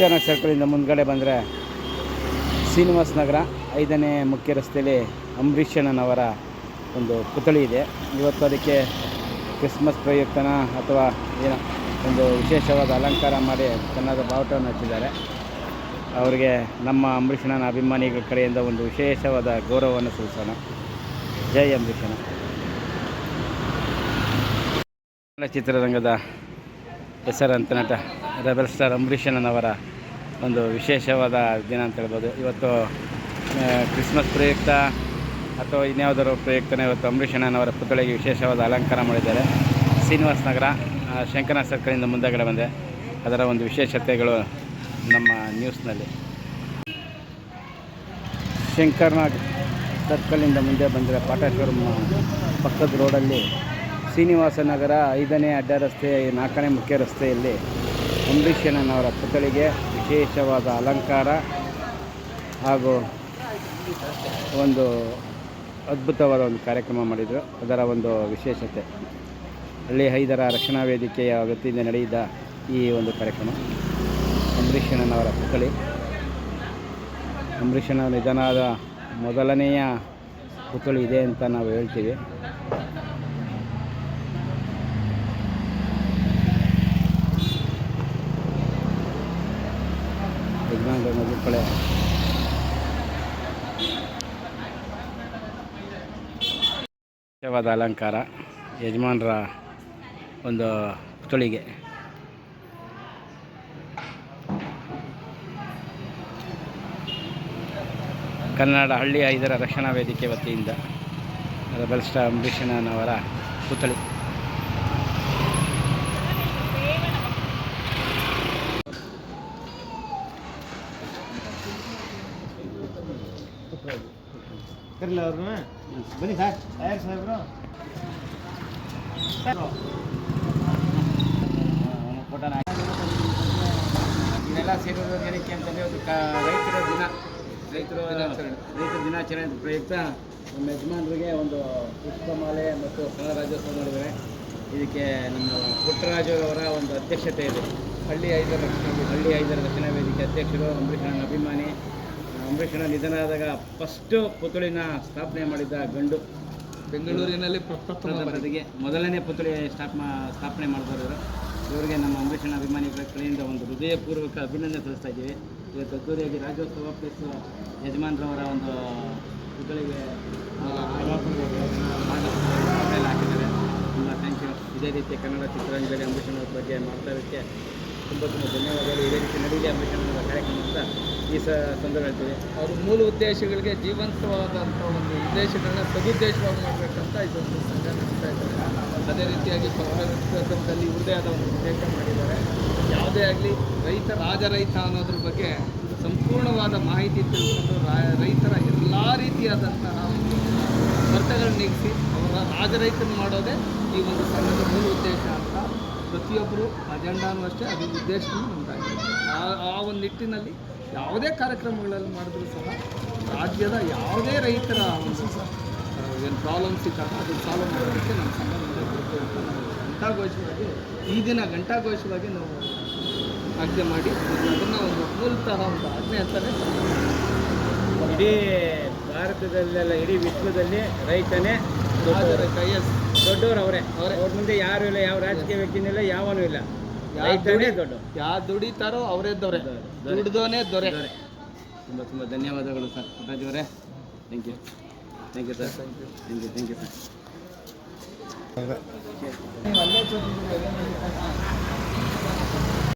ಶಿಕ್ಷಣ ಸರ್ಕಲಿಂದ ಮುಂದ್ಗಡೆ ಬಂದರೆ ಶ್ರೀನಿವಾಸ ನಗರ, ಐದನೇ ಮುಖ್ಯ ರಸ್ತೆಯಲ್ಲಿ ಅಂಬರೀಷಣ್ಣನವರ ಒಂದು ಪುತ್ಥಳಿ ಇದೆ. ಇವತ್ತು ಅದಕ್ಕೆ ಕ್ರಿಸ್ಮಸ್ ಪ್ರಯುಕ್ತನ ಅಥವಾ ಏನೋ ಒಂದು ವಿಶೇಷವಾದ ಅಲಂಕಾರ ಮಾಡಿ ಚೆನ್ನಾದ ಬಾವುಟವನ್ನು ಹಚ್ಚಿದ್ದಾರೆ. ಅವರಿಗೆ ನಮ್ಮ ಅಂಬರೀಷಣ್ಣನ ಅಭಿಮಾನಿಗಳ ಕಡೆಯಿಂದ ಒಂದು ವಿಶೇಷವಾದ ಗೌರವವನ್ನು ಸಲ್ಲಿಸೋಣ. ಜೈ ಅಂಬರೀಷಣ್ಣ ಚಿತ್ರರಂಗದ ಹೆಸರಂತ ನಟ ರೆಬಲ್ ಸ್ಟಾರ್ ಅಂಬರೀಷಣ್ಣನವರ ಒಂದು ವಿಶೇಷವಾದ ದಿನ ಅಂತ ಹೇಳ್ಬೋದು. ಇವತ್ತು ಕ್ರಿಸ್ಮಸ್ ಪ್ರಯುಕ್ತ ಅಥವಾ ಇನ್ಯಾವುದಾದ್ರು ಪ್ರಯುಕ್ತನೇ ಇವತ್ತು ಅಂಬರೀಷಣ್ಣನವರ ಪುತ್ಥಳಿಗೆ ವಿಶೇಷವಾದ ಅಲಂಕಾರ ಮಾಡಿದ್ದಾರೆ. ಶ್ರೀನಿವಾಸ ನಗರ ಶಂಕರ ಸರ್ಕಲಿಂದ ಮುಂದಗಡೆ ಬಂದೆ. ಅದರ ಒಂದು ವಿಶೇಷತೆಗಳು ನಮ್ಮ ನ್ಯೂಸ್ನಲ್ಲಿ. ಶಂಕರ್ನಾಗ್ ಸರ್ಕಲಿಂದ ಮುಂದೆ ಬಂದರೆ ಪಾಟೇಶ್ವರ ಪಕ್ಕದ ರೋಡಲ್ಲಿ ಶ್ರೀನಿವಾಸ ನಗರ ಐದನೇ ಅಡ್ಡ ರಸ್ತೆ, ನಾಲ್ಕನೇ ಮುಖ್ಯ ರಸ್ತೆಯಲ್ಲಿ ಅಂಬರೀಷಣ್ಣನವರ ಪುತ್ಥಳಿಗೆ ವಿಶೇಷವಾದ ಅಲಂಕಾರ ಹಾಗೂ ಒಂದು ಅದ್ಭುತವಾದ ಒಂದು ಕಾರ್ಯಕ್ರಮ ಮಾಡಿದರು. ಅದರ ಒಂದು ವಿಶೇಷತೆ, ಹಳ್ಳಿ ಹೈದರ ರಕ್ಷಣಾ ವೇದಿಕೆಯ ವತಿಯಿಂದ ನಡೆಯಿದ ಈ ಒಂದು ಕಾರ್ಯಕ್ರಮ. ಅಂಬರೀಷಣ್ಣನವರ ಪುತ್ಥಳಿ. ಅಂಬರೀಷನ ನಿಧನಾದ ಮೊದಲನೆಯ ಪುತ್ಥಳಿ ಇದೆ ಅಂತ ನಾವು ಹೇಳ್ತೀವಿ ಯಜಮಾನರ ಮದುಕಳೆ ವಿಶೇಷವಾದ ಅಲಂಕಾರ ಯಜಮಾನರ ಒಂದು ಪುತ್ಥಳಿಗೆ ಕನ್ನಡ ಹಳ್ಳಿ ಐದರ ರಕ್ಷಣಾ ವೇದಿಕೆ ವತಿಯಿಂದ ರೆಬಲ್ ಸ್ಟಾರ್ ಅಂಬರೀಷಣ್ಣನವರ ಪುತ್ಥಳಿ. ಅವ್ರನ್ನ? ಬನ್ನಿ ಸರ್. ಯಾರು ಸಾಹೇಬ್ರು ಫೋಟೋನ ಇದೆಲ್ಲ ಸೇರಿರೋದು ಏನಕ್ಕೆ ಅಂತಂದರೆ ಒಂದು ಕ ರೈತರ ದಿನ. ರೈತರು ರೈತರ ದಿನಾಚರಣೆ ಪ್ರಯುಕ್ತ ನಮ್ಮ ಯಜಮಾನರಿಗೆ ಒಂದು ಪುಷ್ಪಮಾಲೆ ಮತ್ತು ಕನ್ನಡ ರಾಜ್ಯೋತ್ಸವ ಮಾಡಿದ್ದಾರೆ. ಇದಕ್ಕೆ ನಮ್ಮ ಪುಟ್ಟರಾಜು ಅವರ ಒಂದು ಅಧ್ಯಕ್ಷತೆ ಇದೆ. ಹಳ್ಳಿ ಐದರ ರಕ್ಷಣಾ ಹಳ್ಳಿ ಐದರ ರಕ್ಷಣಾ ವೇದಿಕೆ ಅಧ್ಯಕ್ಷರು ಅಂಬರೀಷ್ ಅಭಿಮಾನಿ ಅಂಬರೀಷಣ್ಣ ನಿಧನ ಫಸ್ಟ್ ಪುತ್ಥಳಿನ ಸ್ಥಾಪನೆ ಮಾಡಿದ್ದ ಗಂಡು. ಬೆಂಗಳೂರಿನಲ್ಲಿ ಪ್ರತಿಗೆ ಮೊದಲನೇ ಪುತ್ಥಳಿ ಸ್ಥಾಪ ಸ್ಥಾಪನೆ ಮಾಡಿದವರು ಇವರಿಗೆ ನಮ್ಮ ಅಂಬರೀಷಣ ಅಭಿಮಾನಿಗಳ ಕಡೆಯಿಂದ ಒಂದು ಹೃದಯಪೂರ್ವಕ ಅಭಿನಂದನೆ ಸಲ್ಲಿಸ್ತಾ ಇದ್ದೀವಿ. ಇವತ್ತು ಅದ್ದೂರಿಯಾಗಿ ರಾಜ್ಯೋತ್ಸವ ಪ್ಲಸ್ ಯಜಮಾನ್ರವರ ಒಂದು ಎಲ್ಲ ಹಾಕಿದ್ದಾರೆ. ತುಂಬ ಥ್ಯಾಂಕ್ ಯು ಇದೇ ರೀತಿ ಕನ್ನಡ ಚಿತ್ರರಂಗದಲ್ಲಿ ಅಂಬರೀಷಣ್ಣವ್ರ ಬಗ್ಗೆ ಮಾಡ್ತಾ ಇರೋಕ್ಕೆ ತುಂಬ ತುಂಬ ಧನ್ಯವಾದಗಳು. ಇದೇ ರೀತಿ ನಡೀಲಿ ಅಂಬರೀಷಣ್ಣವರ ಕಾರ್ಯಕ್ರಮ ಅಂತ ಈ ಸ ಸಂದರ್ಭ ಹೇಳ್ತೀವಿ ಅವ್ರ ಮೂಲ ಉದ್ದೇಶಗಳಿಗೆ ಜೀವಂತವಾದಂಥ ಒಂದು ಉದ್ದೇಶಗಳನ್ನ ಸದುದ್ದೇಶವಾಗಿ ಮಾಡಬೇಕಂತ ಇದೊಂದು ಸಂಘ ನಡೆಸ್ತಾ ಇದ್ದಾರೆ. ಅದೇ ರೀತಿಯಾಗಿ ಪತ್ರದಲ್ಲಿ ಇವ್ರದೇ ಆದ ಒಂದು ಉದ್ದೇಶ ಮಾಡಿದ್ದಾರೆ. ಯಾವುದೇ ಆಗಲಿ ರೈತ ರಾಜ ರೈತ ಅನ್ನೋದ್ರ ಬಗ್ಗೆ ಸಂಪೂರ್ಣವಾದ ಮಾಹಿತಿ ತಿಳ್ಕೊಂಡು ರೈತರ ಎಲ್ಲ ರೀತಿಯಾದಂತಹ ಕರ್ತಗಳನ್ನ ನೀಗಿಸಿ ಅವರ ರಾಜ ರೈತನ ಮಾಡೋದೇ ಈ ಒಂದು ಸಂಘದ ಮೂಲ ಉದ್ದೇಶ ಅಂತ ಪ್ರತಿಯೊಬ್ಬರು ಅಜೆಂಡಾನು ಅಷ್ಟೇ, ಅದು ಉದ್ದೇಶನೂ ಉಂಟಾಗಿದೆ ಆ ಆ ಒಂದು ನಿಟ್ಟಿನಲ್ಲಿ ಯಾವುದೇ ಕಾರ್ಯಕ್ರಮಗಳಲ್ಲಿ ಮಾಡಿದ್ರು ಸಹ ರಾಜ್ಯದ ಯಾವುದೇ ರೈತರ ಏನು ಪ್ರಾಬ್ಲಮ್ಸ್ ಇದ್ದಾಗ ಅದನ್ನು ಸಾಲ್ವ್ ಮಾಡೋದಕ್ಕೆ ನಮ್ಮ ಸಂಬಂಧ ಮುಂದೆ ಬರುತ್ತೆ ಅಂತ ನಾವು ಘಂಟಾಘೋಷವಾಗಿ ಈ ದಿನ ಘಂಟಾಘೋಷವಾಗಿ ನಾವು ಆಜ್ಞೆ ಮಾಡಿ ಅದನ್ನು ಒಂದು ಮೂಲತಃ ಒಂದು ಆಜ್ಞೆ ಅಂತಾನೆ ಇಡೀ ಭಾರತದಲ್ಲೆಲ್ಲ ಇಡೀ ವಿಶ್ವದಲ್ಲಿ ರೈತನೇ ದೊಡ್ಡವರು. ಎಸ್ ದೊಡ್ಡವರು ಅವರೇ. ಅವರೇ. ಅವ್ರ ಮುಂದೆ ಯಾರು ಇಲ್ಲ ಯಾವ ರಾಜಕೀಯ ವ್ಯಕ್ತಿನೂ ಇಲ್ಲ ಯಾವನೂ ಇಲ್ಲ. ಯಾ ದುಡಿತಾರೋ ಅವರೇ ದೊರೆ. ದುಡ್ದೋನೇ ದೊರೆ. ತುಂಬ ತುಂಬ ಧನ್ಯವಾದಗಳು sir. ಪುಟ್ಟಾಜಿಯವರೇ thank you thank you sir thank you thank you thank you sir ಅಲ್ಲೇ